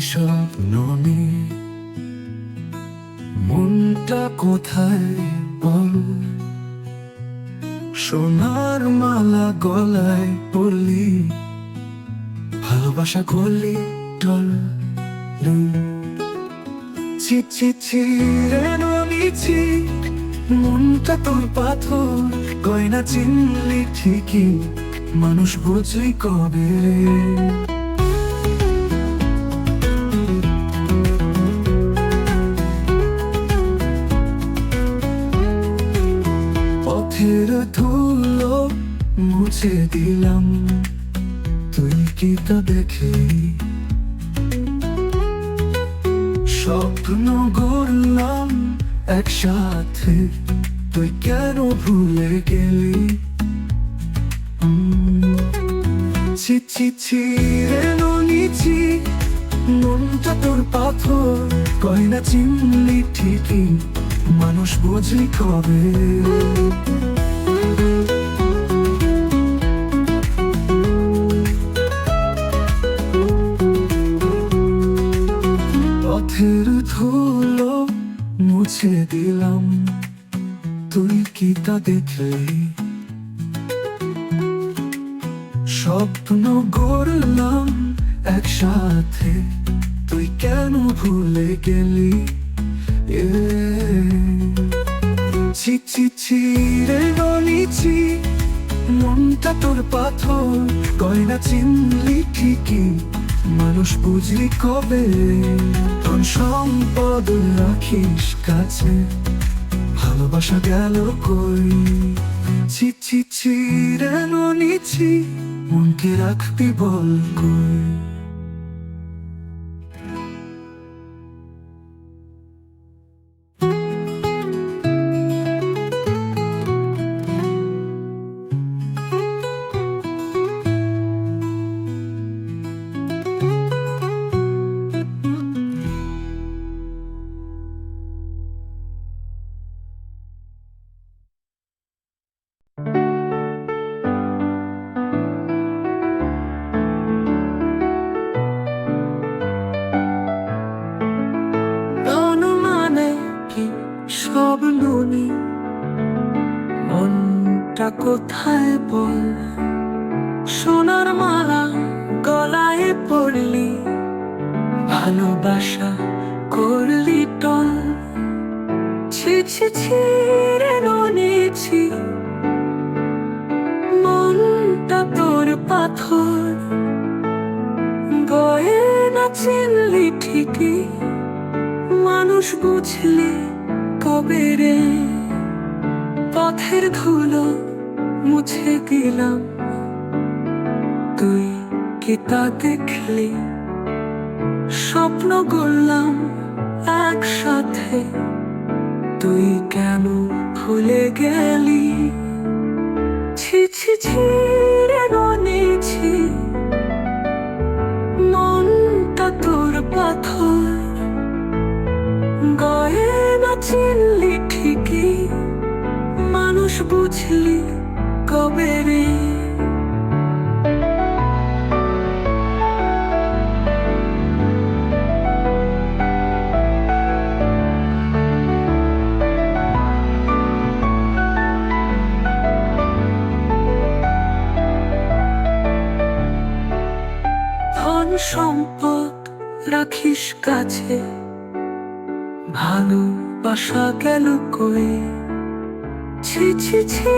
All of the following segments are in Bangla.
স্বপ্ন নিয়ে মনটা কোথায় বল? সোনার মালা গলায় পড়লি ভালোবাসা করলি টল ছি ছি ছি মনটা তোর পাথর, গয়না চিনলি ঠিকই। মানুষ বুঝলি কবে মুছে দিলাম। তুই কি তা দেখে স্বপ্ন গড়লাম একসাথে। তুই কেন ভুলে গেলি? ছি ছি ছি, রে ননিছি মনটা তোর পাথর, গয়না চিনলি ঠিকই। মানুষ বুঝলি কবে? তুই কেন ভুলে গেলি? ছি রে ননিছি মনটা তোর পাথর, গয়না চিনলি ঠিকই। মানুষ বুঝলি কবে? তোর সম্পদ রাখিস কাছে। ভালোবাসা গেল কই? ছি ছি ননিছি মনকে রাখবি বল কই? বল সোনার মালা গলায় পড়লি, ভালোবাসা করলি টল। ছি ছি ছি রে ননিছি মনটা তোর পাথর। গয়না চিনলি ঠিকই, মানুষ বুঝলি কবে রে। পথের ধুলো মুছে দিলাম তুই কি তা দেখলি স্বপ্ন করলাম একসাথে তুই কেন ভুলে গেলি ছি ছি ছি রে ননিছি সম্পদ রাখিস কাছে। ভালোবাসা গেল কই? ছি ছি ছি,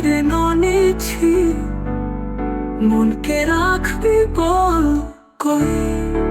রে ননেছি মনকে রাখবি বল কই?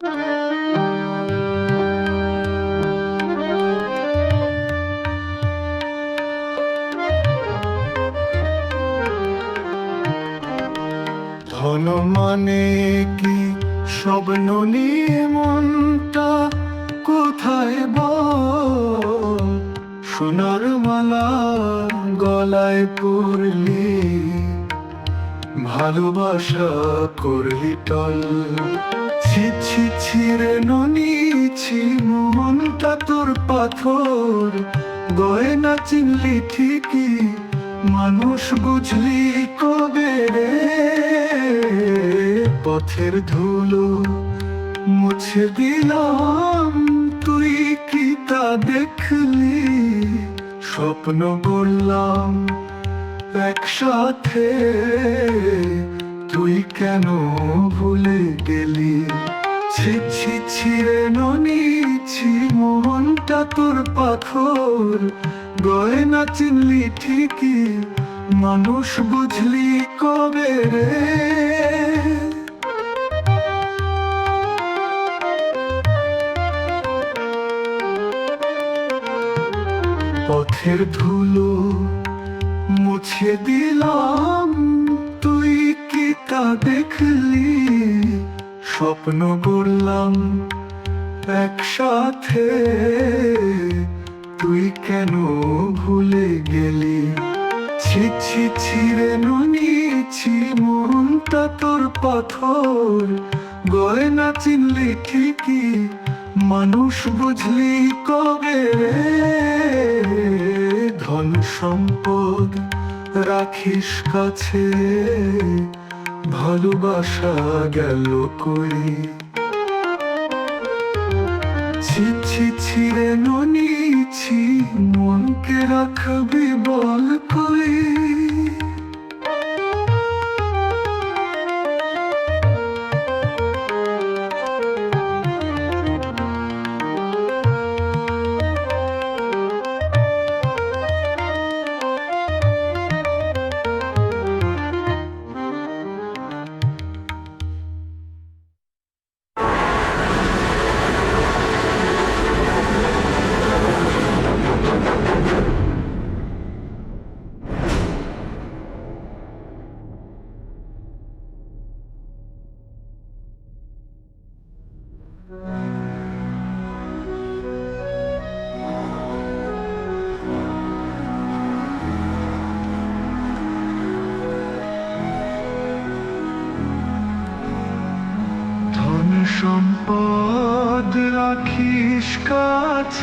ধন মানে কি? স্বপ্ন নিয়ে মনটা কোথায় বল? সোনার মালা গলায় পড়লি ভালোবাসা করলি টল। ছি ছি ছিড়ে ননিছি মনটা তোর পাথর। গয়না চিনলি ঠিকই, মানুষ বুঝলি কবে রে? পথের ধুলো মুছে দিলাম, তুই কি তা দেখলি? স্বপ্ন বললাম একসাথে, তুই কেন ভুলে গেলি? ছি ছি ছিড়ে ননিছি মনটা তোর পাথর। গয়না চিনলি ঠিকই, মানুষ বুঝলি কবে রে? পথের ধুলো মুছে দিলাম, তুই কি তা দেখলি? স্বপ্ন করলাম একসাথে। তুই কেন ভুলে গেলি? ছি ছি ছিড়ে মনটা তোর পাথর। গয়না চিনলি ঠিকই, মানুষ বুঝলি কবে ধন সম্পদ রাখিস কাছে। ভালোবাসা গেল করে ছিছি ছি ছিড়ে ননিছি মনকে রাখবে বল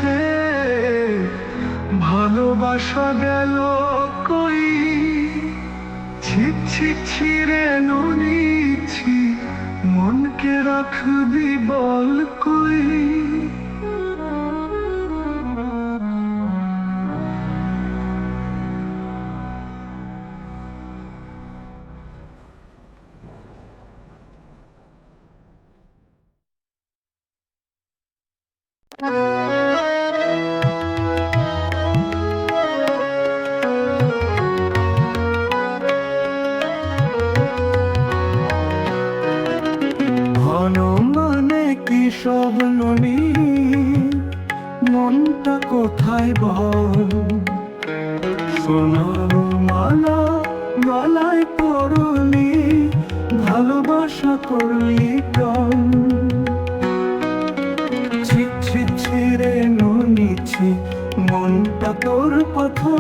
কাছে ভালোবাসা গেল কই? ছি ছি ছিড়ে নুনিছি মনকে রাখবি বল কই? সোনার মালা গলায় পড়লি ভালোবাসা করলি কম ছি ছি ছিড়ে ননিছি, মনটা তোর কথা।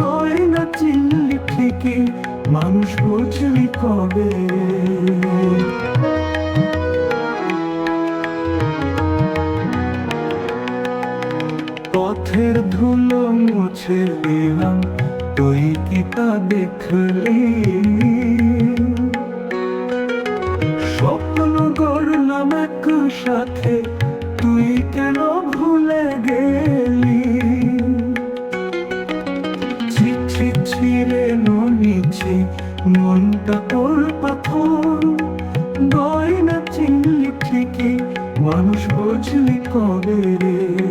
গয়না চিনলি ঠিকই, মানুষ বুঝলি কবে? মুছে তুই কি তা দেখলি? স্বপ্ন গড়লাম এক সাথে তুই কেন ভুলে গেলি? ছি ছি ছিড়ে মনটা তোর পাথর। গয়না চিনলি ঠিকই, মানুষ বুঝলি কবে রে?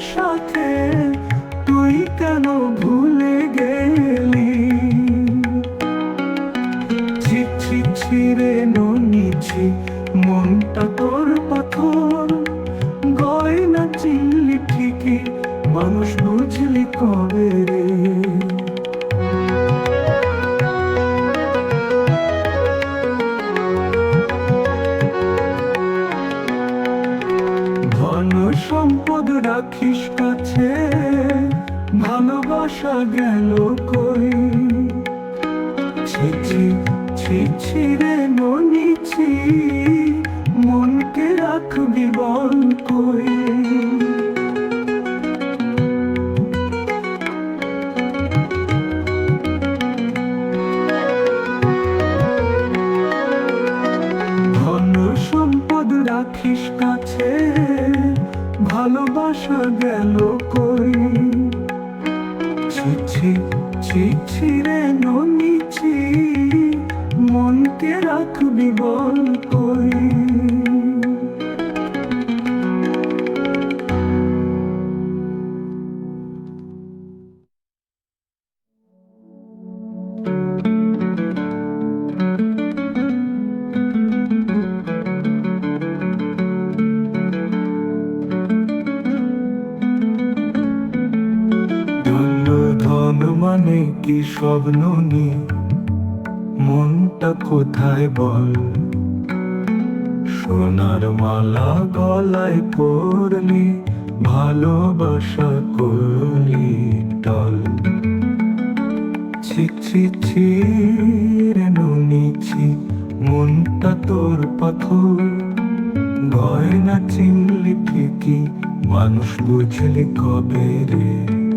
সাথে মানে কি স্বপ্ন নি মনটা কোথায় বল? সোনার মালা গলায় পড়লি ভালোবাসা করলি টল। ছি ছি ছি নুনিছি মনটা তোর পাথর। গয়না চিনলি ঠিকই, মানুষ বুঝলি কবে রে?